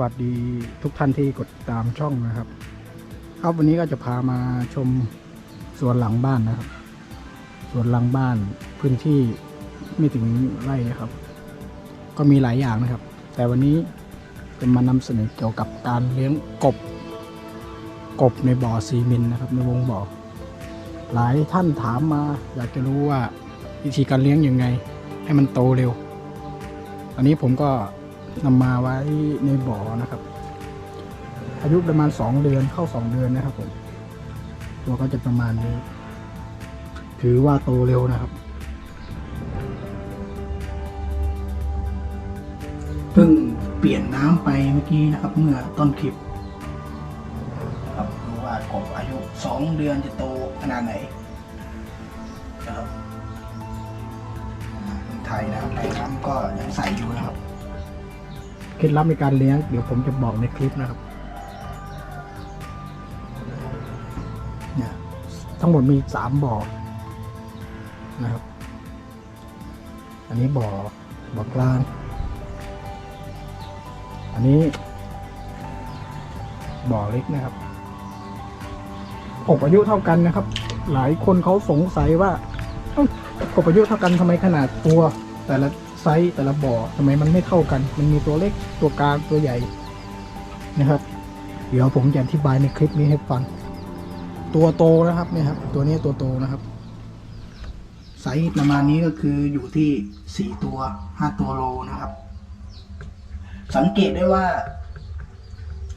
วัสดีทุกท่านที่กดตามช่องนะครับ ครับวันนี้ก็จะพามาชมสวนหลังบ้านนะครับสวนหลังบ้านพื้นที่ไม่ถึงไร่นะครับ ก็มีหลายอย่างนะครับ แต่วันนี้จะมานำเสนอเกี่ยวกับการเลี้ยงกบ กบในบ่อซีเมนต์นะครับ ในวงบ่อหลายท่านถามมา อยากจะรู้ว่าวิธีการเลี้ยงยังไง ให้มันโตเร็ว อันนี้ผมก็ นำมาไว้ในบ่อนะครับ อายุประมาณ 2 เดือนเข้า 2 เดือนนะครับผมตัวก็จะประมาณนี้ ถือว่าโตเร็วนะครับเพิ่งเปลี่ยนน้ำไปเมื่อกี้นะครับ เมื่อต้นคลิปครับดูว่ากบอายุ 2 เดือนจะโตขนาดไหนนะครับอ่าไทยนะครับไทยน้ำก็ยังใส่อยู่นะครับ เคล็ดลับในการเลี้ยง เดี๋ยวผมจะบอกในคลิปนะครับเนี่ยทั้งหมดมีสามบ่อนะครับ อันนี้บ่อบ่อกลาง อันนี้ บ่อเล็กนะครับกบอายุเท่ากันนะครับ หลายคนเขาสงสัยว่าเอ้ากบอายุเท่ากันทำไมขนาดตัว แต่ละ ไซส์แต่ละบ่อทำไมมันไม่เท่ากัน มันมีตัวเล็กตัวกลางตัวใหญ่นะครับ เดี๋ยวผมจะอธิบายในคลิปนี้ให้ฟัง ตัวโตนะครับเนี่ยครับ ตัวนี้ตัวโตนะครับไซส์ประมาณนี้ก็คืออยู่ที่สี่ตัวห้าตัวโลนะครับ สังเกตได้ว่า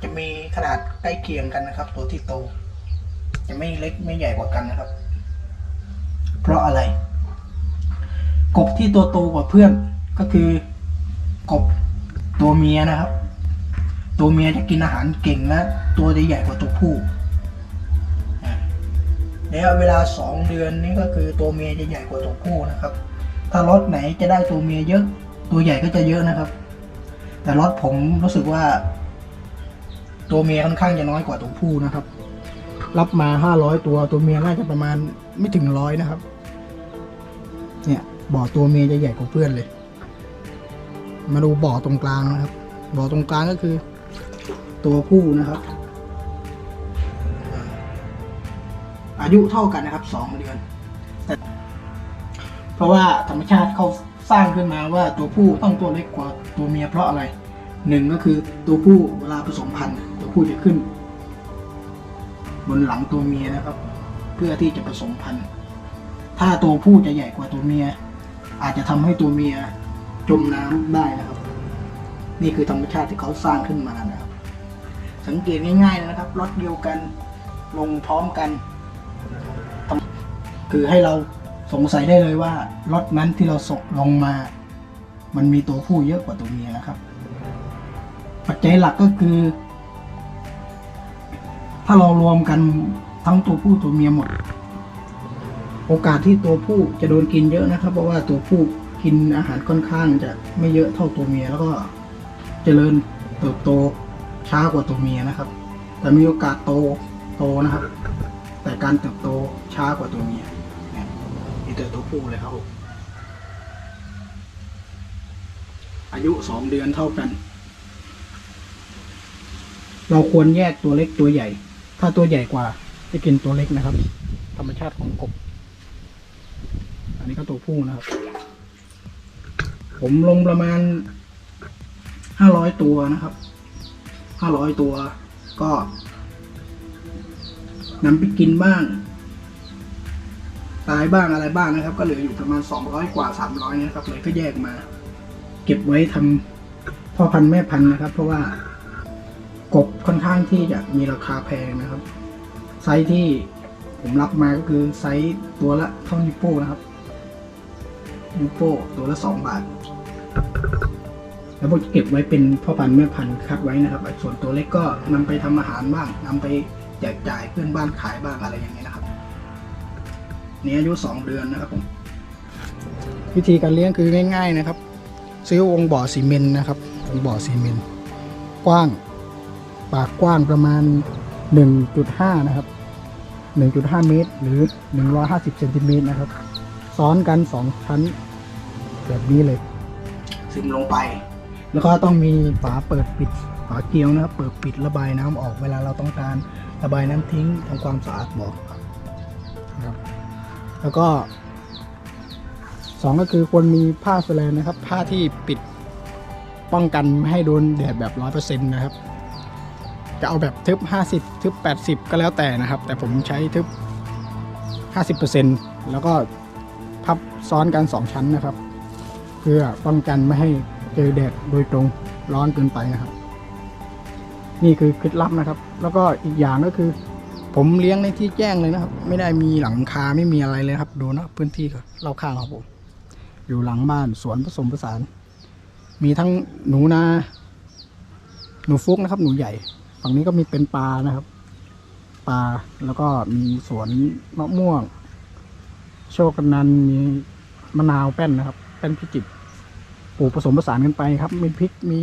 จะมีขนาดใกล้เคียงกันนะครับ ตัวที่โต จะไม่เล็กไม่ใหญ่กว่ากันนะครับ เพราะอะไร กบที่ตัวโตกว่าเพื่อน ก็คือกบตัวเมียนะครับ ตัวเมียจะกินอาหารเก่งและตัวจะใหญ่กว่าตัวผู้แล้วเวลาสองเดือนนี้ก็คือตัวเมียจะใหญ่กว่าตัวผู้นะครับ ถ้ารถไหนจะได้ตัวเมียเยอะ ตัวใหญ่ก็จะเยอะนะครับ แต่รถผมรู้สึกว่า ตัวเมียค่อนข้างจะน้อยกว่าตัวผู้นะครับ รับมาห้าร้อยตัวตัวเมียน่าจะประมาณไม่ถึงร้อยนะครับ เนี่ยบ่อตัวเมียจะใหญ่กว่าเพื่อนเลย มาดูบ่อตรงกลางนะครับ บ่อตรงกลางก็คือ ตัวผู้นะครับ อายุเท่ากันนะครับสองเดือนแต่เพราะว่าธรรมชาติเขาสร้างขึ้นมาว่าตัวผู้ต้องตัวเล็กกว่าตัวเมียเพราะอะไรหนึ่งก็คือตัวผู้เวลาผสมพันธุ์ตัวผู้จะขึ้น บนหลังตัวเมียนะครับ เพื่อที่จะผสมพันธุ์ ถ้าตัวผู้จะใหญ่กว่าตัวเมีย อาจจะทำให้ตัวเมีย จมน้ำได้นะครับ นี่คือธรรมชาติที่เขาสร้างขึ้นมานะครับ สังเกตง่ายๆนะครับรถเดียวกันลงพร้อมกัน คือให้เราสงสัยได้เลยว่ารถนั้นที่เราส่งลงมา มันมีตัวผู้เยอะกว่าตัวเมียนะครับ ปัจจัยหลักก็คือ ถ้าเรารวมกันทั้งตัวผู้ตัวเมียหมด โอกาสที่ตัวผู้จะโดนกินเยอะนะครับ เพราะว่าตัวผู้ กินอาหารค่อนข้างจะไม่เยอะเท่าตัวเมีย แล้วก็เจริญเติบโตช้ากว่าตัวเมียนะครับ แต่มีโอกาสโตโตนะครับ แต่การเติบโตช้ากว่าตัวเมียเนี่ยนี่ตัวตัวผู้เลยครับผมอายุสองเดือนเท่ากัน เราควรแยกตัวเล็กตัวใหญ่ ถ้าตัวใหญ่กว่าจะกินตัวเล็กนะครับ ธรรมชาติของกบ อันนี้ก็ตัวผู้นะครับ ผมลงประมาณห้าร้อยตัวนะครับห้าร้อยตัวก็นำไปกินบ้าง ตายบ้างอะไรบ้างนะครับ ก็เหลืออยู่ประมาณสองร้อยกว่าสามร้อยนะครับเลยก็แยกมา เก็บไว้ทำพ่อพันธุ์แม่พันธุ์นะครับ เพราะว่ากบค่อนข้างที่จะมีราคาแพงนะครับ ไซส์ที่ผมรับมาก็คือไซส์ตัวละเท่านิ้วโป้นะครับนิ้วโป้ตัวละสองบาท แล้วผมจะเก็บไว้เป็นพ่อพันธุ์แม่พันธุ์คัดไว้นะครับ ส่วนตัวเล็กก็นำไปทำอาหารบ้างนำไปแจกจ่ายเพื่อนบ้านขายบ้างอะไรอย่างเงี้ยนะครับนี่อายุสองเดือนนะครับผมวิธีการเลี้ยงคือง่าย ๆนะครับ ซื้อวงบ่อซีเมนต์นะครับวงบ่อซีเมนต์กว้าง ปากกว้างประมาณ 1.5 นะครับ 1.5 เมตร หรือ 150เซนติเมตรนะครับ ซ้อนกัน 2 ชั้น แบบนี้เลย ซึมลงไป แล้วก็ต้องมีฝาเปิดปิดฝาเกลียวนะครับ เปิดปิดระบายน้ำออกเวลาเราต้องการระบายน้ำทิ้งทำความสะอาดบ่อนะครับ แล้วก็สองก็คือควรมีผ้าสแลนนะครับ ผ้าที่ปิดป้องกันไม่ให้โดนแดดแบบร้อยเปอร์เซ็นต์นะครับ จะเอาแบบทึบ50ทึบ80ก็แล้วแต่นะครับ แต่ผมใช้ทึบ50%แล้วก็พับซ้อนกัน2ชั้นนะครับ เพื่อป้องกันไม่ให้เจอแดดโดยตรงร้อนเกินไปนะครับ นี่คือเคล็ดลับนะครับ แล้วก็อีกอย่างก็คือ ผมเลี้ยงในที่แจ้งเลยนะครับ ไม่ได้มีหลังคาไม่มีอะไรเลยครับ ดูนะพื้นที่เราข้างครับผมอยู่หลังบ้านสวนผสมผสาน มีทั้งหนูนาหนูฟุกนะครับ หนูใหญ่ ฝั่งนี้ก็มีเป็นปลานะครับปลาแล้วก็มีสวนมะม่วง โชคกันนันมีมะนาวแป้นนะครับ นพิจิตปลูกผสมผสานกันไปครับ มีพริกมี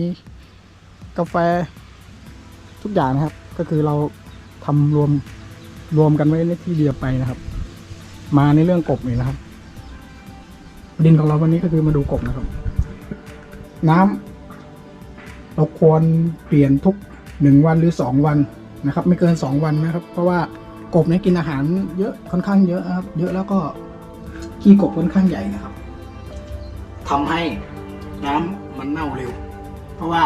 กาแฟทุกอย่างนะครับ ก็คือเราทำรวมรวมกันไว้ในที่เดียวไปนะครับ มาในเรื่องกบนี่นะครับ ดินของเราวันนี้ก็คือมาดูกบนะครับ น้ำเราควรเปลี่ยนทุกหนึ่งวันหรือสองวันนะครับ ไม่เกินสองวันนะครับ เพราะว่ากบเนี่ยกินอาหารเยอะค่อนข้างเยอะครับ เยอะแล้วก็ขี้กบค่อนข้างใหญ่นะครับ ทำให้น้ำมันเน่าเร็ว เพราะว่า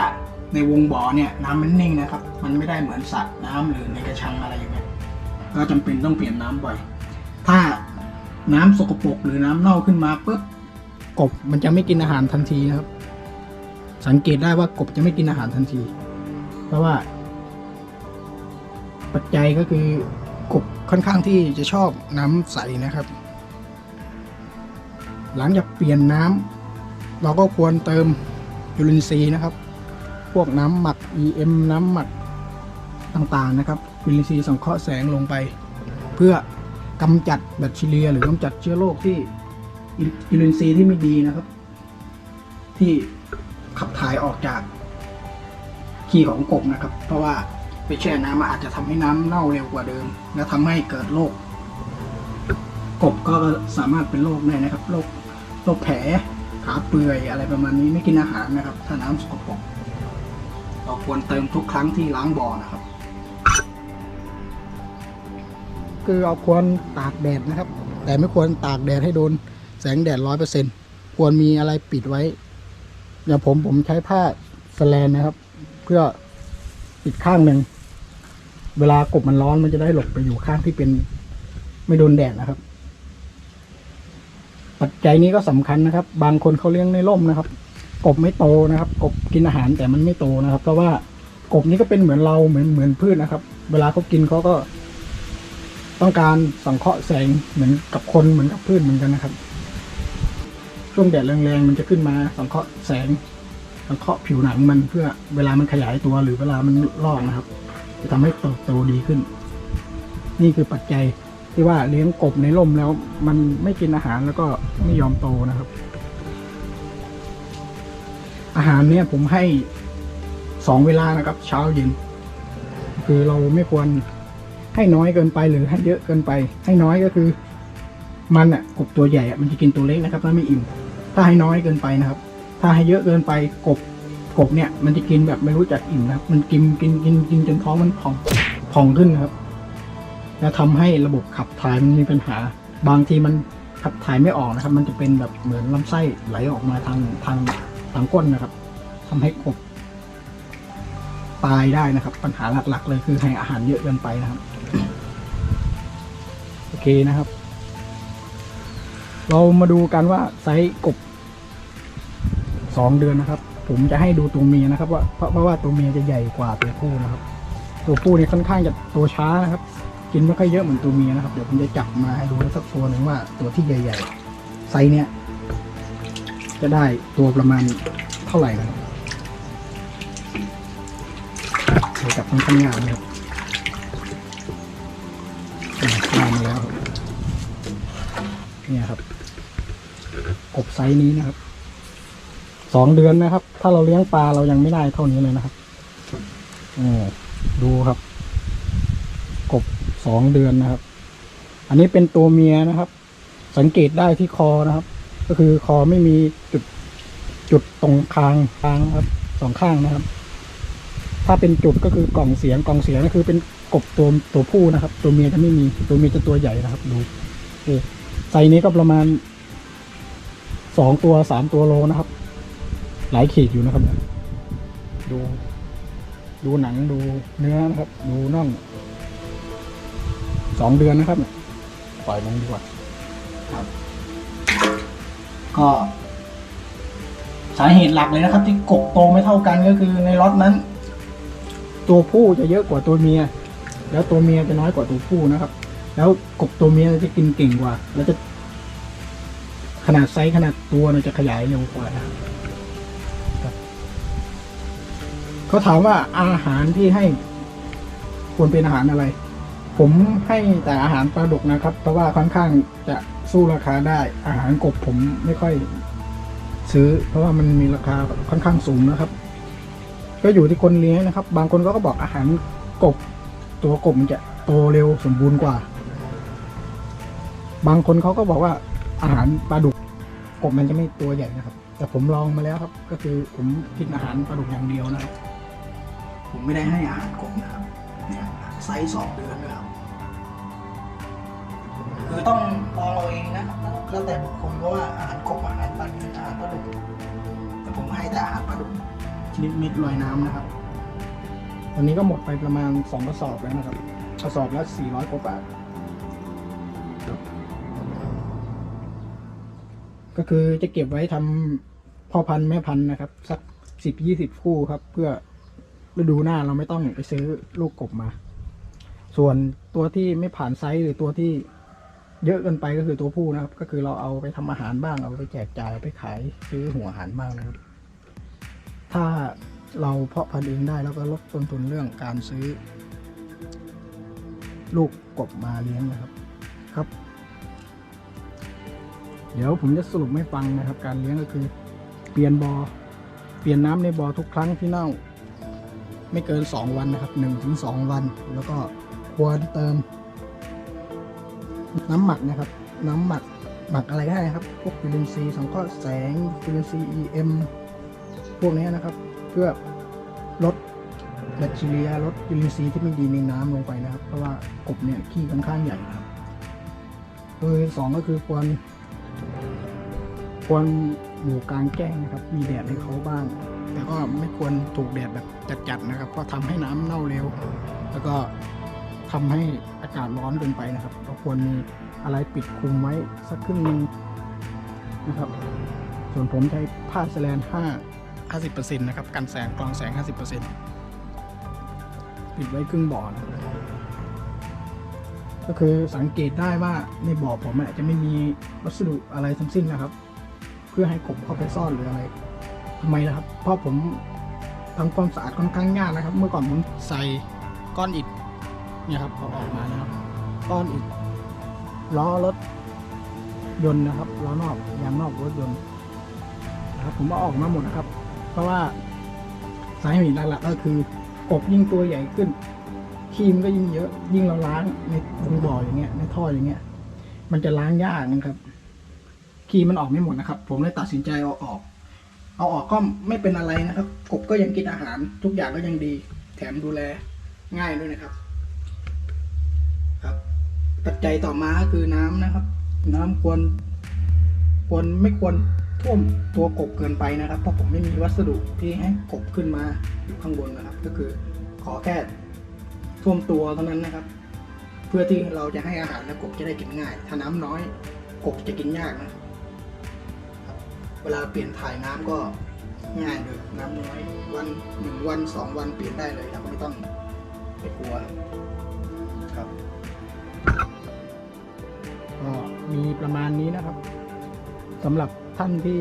ในวงบ่อเนี่ยน้ำมันนิ่งนะครับ มันไม่ได้เหมือนสระน้ำหรือในกระชังอะไรอย่างเงี้ยก็จำเป็นต้องเปลี่ยนน้ำบ่อย ถ้าน้ำสกปรกหรือน้ำเน่าขึ้นมาปุ๊บกบมันจะไม่กินอาหารทันทีนะครับ สังเกตได้ว่ากบจะไม่กินอาหารทันที เพราะว่า ปัจจัยก็คือกบค่อนข้างที่จะชอบน้ำใสนะครับ หลังจากเปลี่ยนน้ำ เราก็ควรเติมจุลินทรีนะครับ พวกน้ำหมัก EM น้ำหมักต่างๆนะครับจุลินทรีสังเคราะห์แสงลงไป เพื่อกำจัดแบคทีเรีย หรือกำจัดเชื้อโรคที่จุลินทรีที่ไม่ดีนะครับ ที่ขับถ่ายออกจากขี้ของกบนะครับ เพราะว่าไปแช่น้ำมันอาจจะทำให้น้ำเน่าเร็วกว่าเดิม และทำให้เกิดโรคกบก็สามารถเป็นโรคได้นะครับโรคโรคแผล ขาเปื่อยอะไรประมาณนี้ไม่กินอาหารนะครับ ถ้าน้ำสกปรกเราควรเติมทุกครั้งที่ล้างบ่อนะครับ คือเราควรตากแดดนะครับ แต่ไม่ควรตากแดดให้โดนแสงแดดร้อยเปอร์เซ็นควรมีอะไรปิดไว้อย่างผมผมใช้ผ้าสแลนนะครับ เพื่อปิดข้างหนึ่งเวลากบมันร้อนมันจะได้หลบไปอยู่ข้างที่เป็นไม่โดนแดดนะครับ ปัจจัยนี้ก็สำคัญนะครับ บางคนเขาเลี้ยงในร่มนะครับ กบไม่โตนะครับ กบกินอาหารแต่มันไม่โตนะครับ เพราะว่ากบนี้ก็เป็นเหมือนเราเหมือนเหมือนพืชนะครับ เวลาเขากินเขาก็ ต้องการสังเคราะห์แสงเหมือนกับคนเหมือนกับพืชเหมือนกันนะครับ ช่วงแดดแรงๆมันจะขึ้นมาสังเคราะห์แสง สังเคราะห์ผิวหนังมันเพื่อเวลามันขยายตัวหรือเวลามันลอกนะครับ จะทำให้เติบโตดีขึ้น นี่คือปัจจัย ที่ว่าเลี้ยงกบในร่มแล้ว มันไม่กินอาหารแล้วก็ไม่ยอมโตนะครับ อาหารเนี่ยผมให้สองเวลานะครับ เช้าเย็น คือเราไม่ควรให้น้อยเกินไปหรือให้เยอะเกินไป ให้น้อยก็คือ มันอะกบตัวใหญ่อะมันจะกินตัวเล็กนะครับถ้าไม่อิ่ม ถ้าให้น้อยเกินไปนะครับ ถ้าให้เยอะเกินไปกบกบเนี่ย มันจะกินแบบไม่รู้จักอิ่มนะครับ มันกินกินกินกินจนท้องมันพองพองขึ้นนะครับ แล้วทำให้ระบบขับถ่ายมันมีปัญหา บางทีมันขับถ่ายไม่ออกนะครับ มันจะเป็นแบบเหมือนลำไส้ไหลออกมาทางทางทางก้นนะครับทำให้กบตายได้นะครับ ปัญหาหลักๆ เลยคือให้อาหารเยอะเกินไปนะครับ โอเคนะครับ เรามาดูกันว่าไซส์กบสองเดือนนะครับ ผมจะให้ดูตัวเมียนะครับ ว่าเพราะว่าตัวเมียจะใหญ่กว่าตัวผู้นะครับ ตัวผู้นี่ค่อนข้างจะโตช้านะครับ กินไม่ค่อยเยอะเหมือนตัวเมียนะครับ เดี๋ยวผมจะจับมาให้ดูสักตัวหนึ่งว่าตัวที่ใหญ่ๆไซส์เนี่ยจะได้ตัวประมาณเท่าไหร่ครับเดี๋ยวจับค่อนข้างยาวนะครับได้มาแล้วครับเนี่ยครับกบไซส์นี้นะครับสองเดือนนะครับ ถ้าเราเลี้ยงปลาเรายังไม่ได้เท่านี้เลยนะครับอดูครับ สองเดือนนะครับ อันนี้เป็นตัวเมียนะครับ สังเกตได้ที่คอนะครับ ก็คือคอไม่มีจุดจุดตรงคางคางครับสองข้างนะครับ ถ้าเป็นจุดก็คือกล่องเสียงกล่องเสียงก็คือเป็นกบตัวตัวผู้นะครับ ตัวเมียจะไม่มีตัวเมียจะตัวใหญ่นะครับดูดูไซส์นี้ก็ประมาณสองตัวสามตัวโลนะครับ หลายขีดอยู่นะครับ ดู ดูหนังดูเนื้อนะครับ ดูน่อง สองเดือนนะครับเนี่ยปล่อยลงดีกว่าครับ ก็ สาเหตุหลักเลยนะครับ ที่กบโตไม่เท่ากันก็คือในล็อตนั้น ตัวผู้จะเยอะกว่าตัวเมีย แล้วตัวเมียจะน้อยกว่าตัวผู้นะครับ แล้วกบตัวเมียจะกินเก่งกว่า แล้วจะ ขนาดไซส์ขนาดตัวเนี่ยจะขยายเร็วกว่านะครับครับเขาถามว่าอาหารที่ให้ควรเป็นอาหารอะไร ผมให้แต่อาหารปลาดุกนะครับ เพราะว่าค่อนข้างจะสู้ราคาได้ อาหารกบผมไม่ค่อยซื้อ เพราะว่ามันมีราคาค่อนข้างสูงนะครับ ก็อยู่ที่คนเลี้ยงนะครับ บางคนก็ก็บอกอาหารกบ ตัวกบมันจะโตเร็วสมบูรณ์กว่า บางคนเขาก็บอกว่าอาหารปลาดุกกบมันจะไม่ตัวใหญ่นะครับ แต่ผมลองมาแล้วครับ ก็คือผมกินอาหารปลาดุกอย่างเดียวนะครับผมไม่ได้ให้อาหารกบนะครับเนี่ยไซส์สองเดือน นะครับคือต้องลองเราเองนะแล้วแต่บุคคลเพราะว่าอาหารกบอาหารปลาอาหารปลาดุกแต่ผมให้แต่อาหารปลาดุกชนิดเม็ดลอยน้ำนะครับวันนี้ก็หมดไปประมาณสองกระสอบแล้วนะครับกระสอบละสี่ร้อยกว่าบาทก็คือจะเก็บไว้ทำพ่อพันธุ์แม่พันธุ์นะครับ สักสิบยี่สิบคู่ครับ เพื่อฤดูหน้าเราไม่ต้องไปซื้อลูกกบมา ส่วนตัวที่ไม่ผ่านไซส์หรือตัวที่ เยอะเกินไปก็คือตัวผู้นะครับ ก็คือเราเอาไปทำอาหารบ้างเอาไปแจกจ่ายเอาไปขายซื้อหัวอาหารบ้างนะครับ ถ้าเราเพาะพันธุ์เองได้แล้วก็ลดต้นทุนเรื่องการซื้อ ลูกกบมาเลี้ยงนะครับครับ เดี๋ยวผมจะสรุปให้ฟังนะครับ การเลี้ยงก็คือ เปลี่ยนบอ่อเปลี่ยนน้ำในบ่อทุกครั้งที่เน่า ไม่เกิน 2 วันนะครับ1ถึง2วัน แล้วก็ควรเติม น้ำหมักนะครับ น้ำหมักหมักอะไรก็ได้นะครับ พวกจุลินทรีย์สังเคราะห์แสงจุลินทรีย์ EM พวกนี้นะครับ เพื่อลดแบคทีเรียลดจุลินทรีย์ที่ไม่ดีในน้ำลงไปนะครับ เพราะว่ากบเนี่ยขี้ค่อนข้างใหญ่นะครับโดยสองก็คือควรควรอยู่กลางแจ้งนะครับ มีแดดให้เขาบ้าง แต่ก็ไม่ควรถูกแดดแบบจัดๆนะครับ เพราะทำให้น้ำเน่าเร็ว แล้วก็ ทำให้อากาศร้อนเกินไปนะครับ เราควรมีอะไรปิดคุมไว้สักครึ่งนึงนะครับ ส่วนผมใช้ผ้าแสแลน5 50%นะครับ กันแสงกรองแสง50%ปิดไว้ครึ่งบ่อนะครับก็คือสังเกตได้ว่าในบ่อผมอะจะไม่มีวัสดุอะไรทั้งสิ้นนะครับ เพื่อให้กบเข้าไปซ่อนหรืออะไรทำไมนะครับ เพราะผมทำความสะอาดค่อนข้างยากนะครับ เมื่อก่อนผมใส่ก้อนอิฐ เนี่ยครับพอออกมานะครับก้อนอิฐล้อรถยนต์นะครับล้อนอกยางนอกรถยนต์นะครับผมเอาออกมาหมดนะครับ เพราะว่าสาเหตุหลักๆก็คือกบยิ่งตัวใหญ่ขึ้นขี้มันก็ยิ่งเยอะยิ่งเราล้างในตรงบ่ออย่างเงี้ยในท่ออย่างเงี้ย มันจะล้างยากนะครับขี้มันออกไม่หมดนะครับ ผมเลยตัดสินใจเอาออก เอาออกก็ไม่เป็นอะไรนะครับ กบก็ยังกินอาหาร ทุกอย่างก็ยังดี แถมดูแลง่ายด้วยนะครับ ปัจจัยต่อมาก็คือน้ำนะครับ น้ำควร ควรไม่ควรท่วมตัวกบเกินไปนะครับ เพราะผมไม่มีวัสดุที่ให้กบขึ้นมาอยู่ข้างบนนะครับ ก็คือขอแค่ท่วมตัวเท่านั้นนะครับ เพื่อที่เราจะให้อาหารแล้วกบจะได้กินง่าย ถ้าน้ำน้อยกบจะกินยากนะครับเวลาเปลี่ยนถ่ายน้ำก็ง่ายเลยน้ำน้อยวันหนึ่งวันสองวันเปลี่ยนได้เลยครับไม่ต้องไปกลัว มีประมาณนี้นะครับสำหรับท่านที่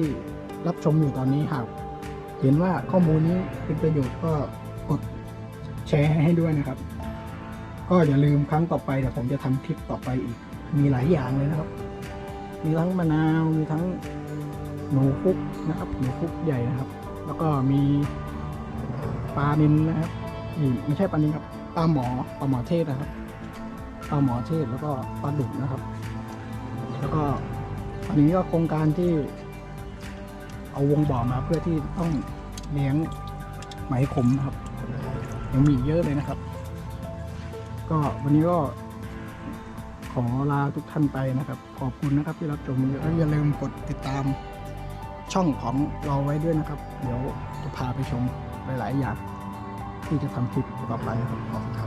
รับชมอยู่ตอนนี้หากเห็นว่าข้อมูลนี้เป็นประโยชน์ก็กดแชร์ให้ด้วยนะครับ ก็อย่าลืมครั้งต่อไปเดี๋ยวผมจะทำคลิปต่อไปอีก มีหลายอย่างเลยนะครับ มีทั้งมะนาวมีทั้งหนูฟุกนะครับหนูฟุกใหญ่นะครับ แล้วก็มีปลานินนะครับนี่ไม่ใช่ปลานินครับปลาหมอปลาหมอเทศนะครับปลาหมอเทศแล้วก็ปลาดุกนะครับ แล้วก็อันนี้ก็โครงการที่ เอาวงบ่อมาเพื่อที่ต้องเลี้ยงไหมขมครับ ยังมีเยอะเลยนะครับ ก็วันนี้ก็ขอลาทุกท่านไปนะครับ ขอบคุณนะครับที่รับชมแล้วอย่าลืมกดติดตามช่องของเราไว้ด้วยนะครับ เดี๋ยวจะพาไปชมหลาย ๆ อย่างที่จะทำคลิปต่อไปครับขอบคุณครับ